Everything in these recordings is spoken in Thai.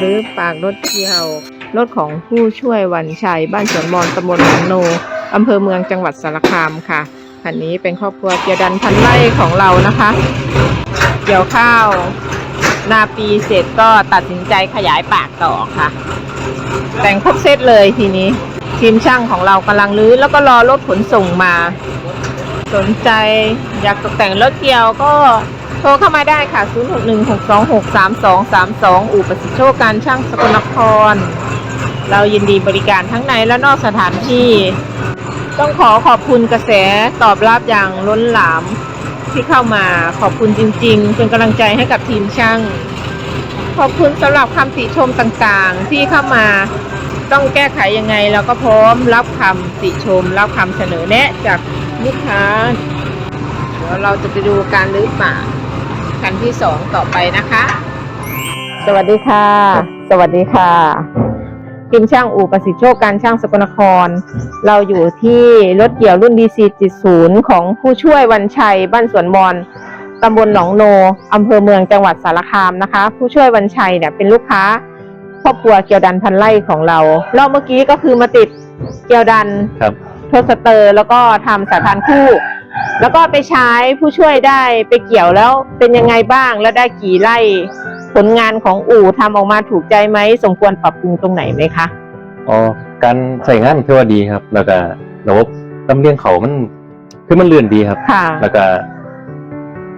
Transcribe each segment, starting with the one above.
หรือปากรถเที่ยว รถของผู้ช่วยวันชัย บ้านสวนมอนตำบลหนองโนอำเภอเมืองจังหวัดสารคามค่ะคันนี้เป็นครอบครัวเกียดันพันไร่ของเรานะคะ เกี่ยวข้าวนาปีเสร็จก็ตัดสินใจขยายปากต่อค่ะ แต่งครบเซตเลยทีนี้ ทีมช่างของเรากำลังรื้อแล้วก็รอรถขนส่งมา สนใจอยากตกแต่งรถเกี่ยวก็ โทรเข้ามาได้ค่ะ 0616263232 อู่ประสิทธิโชคการช่างสกลนคร เรายินดีบริการทั้งในและนอกสถานที่ ต้องขอขอบคุณกระแสตอบรับอย่างล้นหลามที่เข้ามาขอบคุณจริง ๆ เป็นกำลังใจให้กับทีมช่าง ขอบคุณสำหรับคำติชมต่างๆ ที่เข้ามาต้องแก้ไขยังไงเราก็พร้อมรับคำติชม รับคำเสนอแนะจากลูกค้าเดี๋ยวเราจะไปดูการรื้อป่า คันที่สองต่อไปนะคะ สวัสดีค่ะ สวัสดีค่ะทีมช่างอู่ประสิทธิโชคการช่างสกลนคร เราอยู่ที่รถเกี่ยวรุ่น DC 70 ของผู้ช่วยวันชัยบ้านสวนมอนตำบลหนองโนอำเภอเมืองจังหวัดสารคามนะคะ ผู้ช่วยวันชัยเนี่ยเป็นลูกค้าครอบครัวเกียวดันพันไร่ของเรารอบเมื่อกี้ก็คือมาติดเกียวดันครับทดสเตอร์แล้วก็ทำสายพานคู่ แล้วก็ไปใช้ผู้ช่วยได้ไปเกี่ยวแล้วเป็นยังไงบ้าง แล้วได้กี่ไร่ผลงานของอู่ทำออกมาถูกใจไหมสมควรปรับปรุงตรงไหนไหมคะอ๋อการใส่งานคือว่าดีครับ แล้วก็ระบบลำเลียงเขามันคือมันเลื่อนดีครับ ค่ะแล้วก็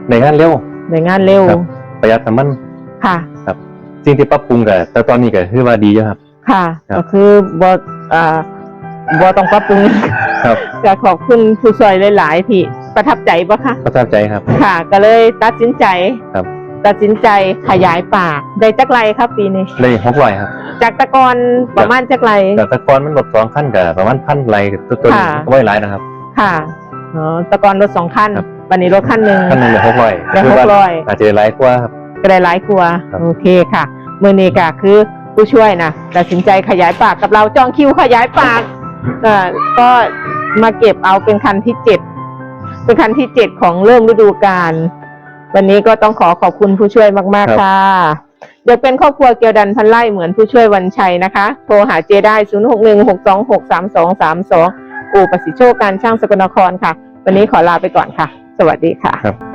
ในงานเร็วหน่วยงานเร็ว ครับประหยัดน้ำมันค่ะ ครับสิ่งที่ปรับปรุงก็แต่ตอนนี้ก็คือว่าดีอยู่ครับ ค่ะ ครับ ก็คือบอ่าบต้องปรับปรุง ครับ ก็ขอบคุณผู้ช่วยหลาย ๆ ที่ ประทับใจปะคะ ประทับใจครับ ค่ะ ก็เลยตัดสินใจครับ ตัดสินใจขยายปากได้จักไรครับปีนี้ เลยหกร้อยครับ จากแตะกอนประมาณจักไรแต่แตะกอนมันลดสองขั้นกับประมาณพันไรตัวตัวนี้ค่ะก็ไม่หลายนะครับ ค่ะอ๋อแตะกอนรถสองคันครับวันนี้รถคันหนึ่งขั้นหนึ่งเหลือหกร้อยเหลือ600อาจจะหลายกว่าครับก็ได้หลายกลัวครับโอเคค่ะมือนี้ก็คือผู้ช่วยนะตัดสินใจขยายปากกับเราจองคิวขยายปากเอ่อก็มาเก็บเอาเป็นคันที่เจ็ด เป็นคันที่เจ็ดของเริ่มฤดูกาลวันนี้ก็ต้องขอขอบคุณผู้ช่วยมากครับๆค่ะ เดี๋ยวเป็นครอบครัวเกียวดันพันไล่เหมือนผู้ช่วยวันชัยนะคะ โทรหาเจได้ 0 6 1 6 2 6 3 2 3 2 อู่ประสิทธิโชคการช่างสกลนครค่ะ วันนี้ขอลาไปก่อนค่ะ สวัสดีค่ะครับ